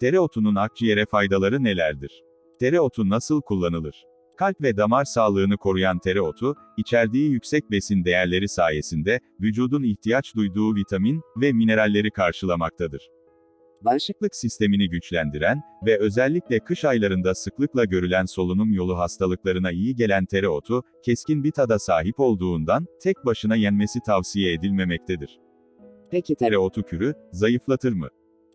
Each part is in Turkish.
Dereotunun akciğere faydaları nelerdir? Dereotu nasıl kullanılır? Kalp ve damar sağlığını koruyan tereotu, içerdiği yüksek besin değerleri sayesinde, vücudun ihtiyaç duyduğu vitamin ve mineralleri karşılamaktadır. Bağışıklık sistemini güçlendiren ve özellikle kış aylarında sıklıkla görülen solunum yolu hastalıklarına iyi gelen tereotu, keskin bir tada sahip olduğundan, tek başına yenmesi tavsiye edilmemektedir. Peki tere Tereotu kürü, zayıflatır mı?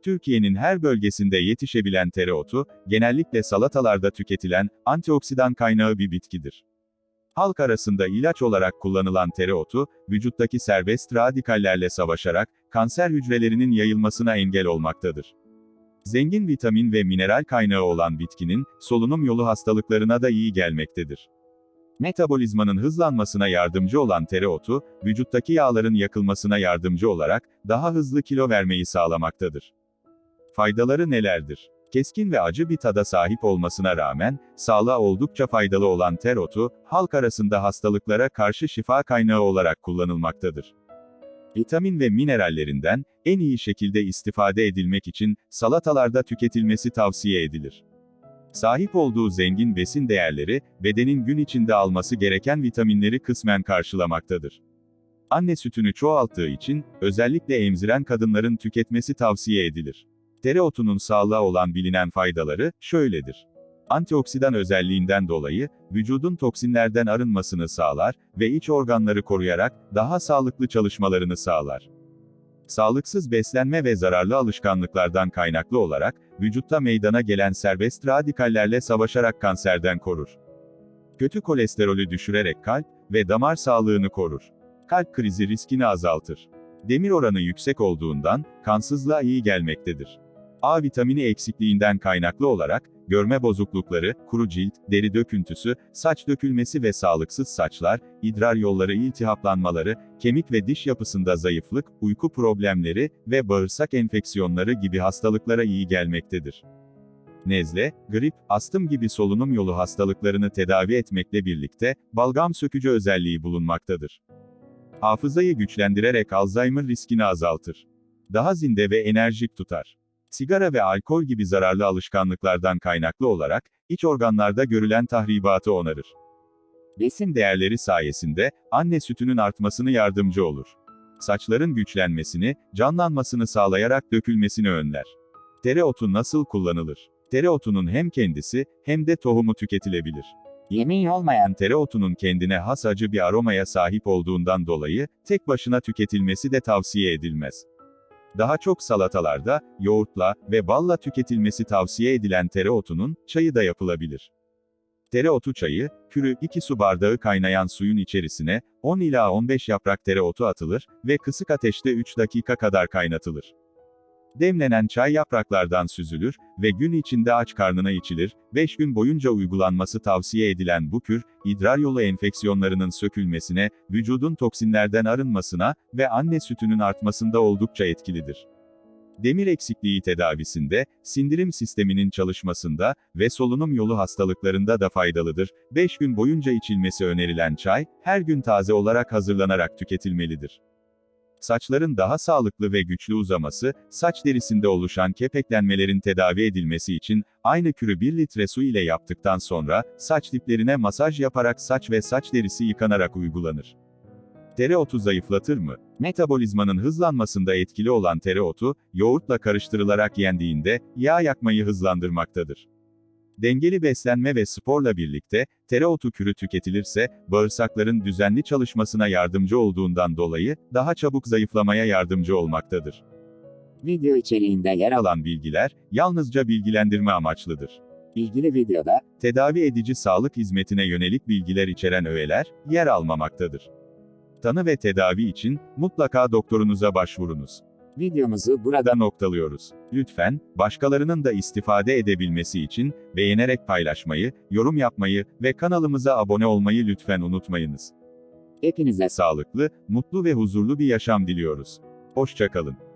Türkiye'nin her bölgesinde yetişebilen tereotu, genellikle salatalarda tüketilen, antioksidan kaynağı bir bitkidir. Halk arasında ilaç olarak kullanılan tereotu, vücuttaki serbest radikallerle savaşarak, kanser hücrelerinin yayılmasına engel olmaktadır. Zengin vitamin ve mineral kaynağı olan bitkinin, solunum yolu hastalıklarına da iyi gelmektedir. Metabolizmanın hızlanmasına yardımcı olan tereotu, vücuttaki yağların yakılmasına yardımcı olarak, daha hızlı kilo vermeyi sağlamaktadır. Faydaları nelerdir? Keskin ve acı bir tada sahip olmasına rağmen, sağlığa oldukça faydalı olan tereotu, halk arasında hastalıklara karşı şifa kaynağı olarak kullanılmaktadır. Vitamin ve minerallerinden, en iyi şekilde istifade edilmek için, salatalarda tüketilmesi tavsiye edilir. Sahip olduğu zengin besin değerleri, bedenin gün içinde alması gereken vitaminleri kısmen karşılamaktadır. Anne sütünü çoğalttığı için, özellikle emziren kadınların tüketmesi tavsiye edilir. Dereotunun sağlığa olan bilinen faydaları, şöyledir. Antioksidan özelliğinden dolayı, vücudun toksinlerden arınmasını sağlar ve iç organları koruyarak, daha sağlıklı çalışmalarını sağlar. Sağlıksız beslenme ve zararlı alışkanlıklardan kaynaklı olarak, vücutta meydana gelen serbest radikallerle savaşarak kanserden korur. Kötü kolesterolü düşürerek kalp ve damar sağlığını korur. Kalp krizi riskini azaltır. Demir oranı yüksek olduğundan, kansızlığa iyi gelmektedir. A vitamini eksikliğinden kaynaklı olarak, görme bozuklukları, kuru cilt, deri döküntüsü, saç dökülmesi ve sağlıksız saçlar, idrar yolları iltihaplanmaları, kemik ve diş yapısında zayıflık, uyku problemleri ve bağırsak enfeksiyonları gibi hastalıklara iyi gelmektedir. Nezle, grip, astım gibi solunum yolu hastalıklarını tedavi etmekle birlikte, balgam sökücü özelliği bulunmaktadır. Hafızayı güçlendirerek Alzheimer riskini azaltır. Daha zinde ve enerjik tutar. Sigara ve alkol gibi zararlı alışkanlıklardan kaynaklı olarak, iç organlarda görülen tahribatı onarır. Besin değerleri sayesinde, anne sütünün artmasını yardımcı olur. Saçların güçlenmesini, canlanmasını sağlayarak dökülmesini önler. Dereotu nasıl kullanılır? Dereotunun hem kendisi, hem de tohumu tüketilebilir. yemin olmayan Tereotunun kendine has acı bir aromaya sahip olduğundan dolayı, tek başına tüketilmesi de tavsiye edilmez. Daha çok salatalarda, yoğurtla ve balla tüketilmesi tavsiye edilen tereotunun, çayı da yapılabilir. Tereotu çayı, kürü, 2 su bardağı kaynayan suyun içerisine, 10 ila 15 yaprak tereotu atılır ve kısık ateşte 3 dakika kadar kaynatılır. Demlenen çay yapraklardan süzülür ve gün içinde aç karnına içilir, 5 gün boyunca uygulanması tavsiye edilen bu kür, idrar yolu enfeksiyonlarının sökülmesine, vücudun toksinlerden arınmasına ve anne sütünün artmasında oldukça etkilidir. Demir eksikliği tedavisinde, sindirim sisteminin çalışmasında ve solunum yolu hastalıklarında da faydalıdır. 5 gün boyunca içilmesi önerilen çay, her gün taze olarak hazırlanarak tüketilmelidir. Saçların daha sağlıklı ve güçlü uzaması, saç derisinde oluşan kepeklenmelerin tedavi edilmesi için, aynı kürü 1 litre su ile yaptıktan sonra, saç diplerine masaj yaparak saç ve saç derisi yıkanarak uygulanır. Tereotu zayıflatır mı? Metabolizmanın hızlanmasında etkili olan tereotu, yoğurtla karıştırılarak yendiğinde, yağ yakmayı hızlandırmaktadır. Dengeli beslenme ve sporla birlikte, tereotu kürü tüketilirse, bağırsakların düzenli çalışmasına yardımcı olduğundan dolayı, daha çabuk zayıflamaya yardımcı olmaktadır. video içeriğinde yer alan alan bilgiler, yalnızca bilgilendirme amaçlıdır. ilgili videoda, Tedavi edici sağlık hizmetine yönelik bilgiler içeren öğeler, yer almamaktadır. Tanı ve tedavi için, mutlaka doktorunuza başvurunuz. Videomuzu burada noktalıyoruz. Lütfen, başkalarının da istifade edebilmesi için, beğenerek paylaşmayı, yorum yapmayı ve kanalımıza abone olmayı lütfen unutmayınız. hepinize Sağlıklı, mutlu ve huzurlu bir yaşam diliyoruz. Hoşçakalın.